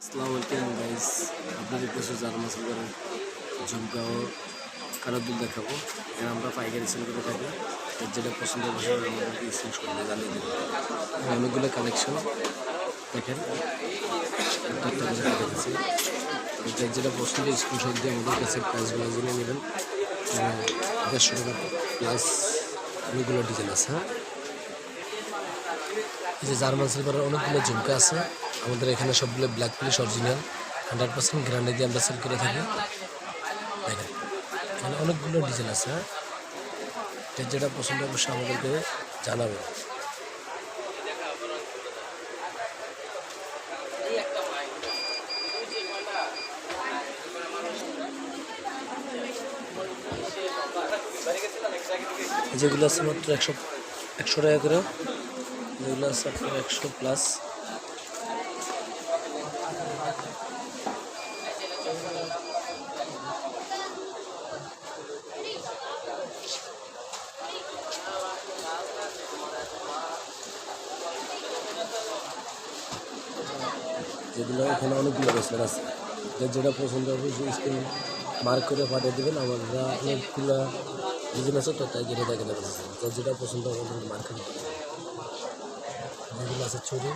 Guys আপনাদের কিছু জার্মা সিলভারের ঝুমকা ও কারোর দুধ দেখাবো, এর আমরা পাইকারি সেল করে যেটা পছন্দ হবে অনেকগুলো কালেকশন দেখেন। যার যেটা পছন্দ স্ক্রিনশট দিয়ে আমাদের কাছে প্রাইসগুলো জেনে নেবেন। দেড়শো টাকা প্লাস অনেকগুলো ডিজাইন আছে হ্যাঁ? যে জার্মান সিলভারের অনেকগুলো ঝুমকা আছে, আমাদের এখানে সবগুলো black police original hundred percent guarantee দিয়ে আমরা সেল করে থাকি। দেখেন, এখানে অনেকগুলো ডিজাইন আছে হ্যাঁ? যেটা পছন্দ অবশ্যই আমাদেরকে জানাবে যেগুলো আছে মাত্র একশো একশো টাকা করে। যেগুলো আছে আপনার একশো প্লাস যেগুলো এখানে অনেকগুলো ব্রেসলেট আছে। যার যেটা পছন্দ হবে স্ক্রিন মার্ক করে পাঠিয়ে দেবেন। আমরা অনেকগুলো ডিজাইন আছে, তো তাই যেটা দেখে নেবেন যেটা পছন্দ হবে মার্ক করে দেবেন যেগুলো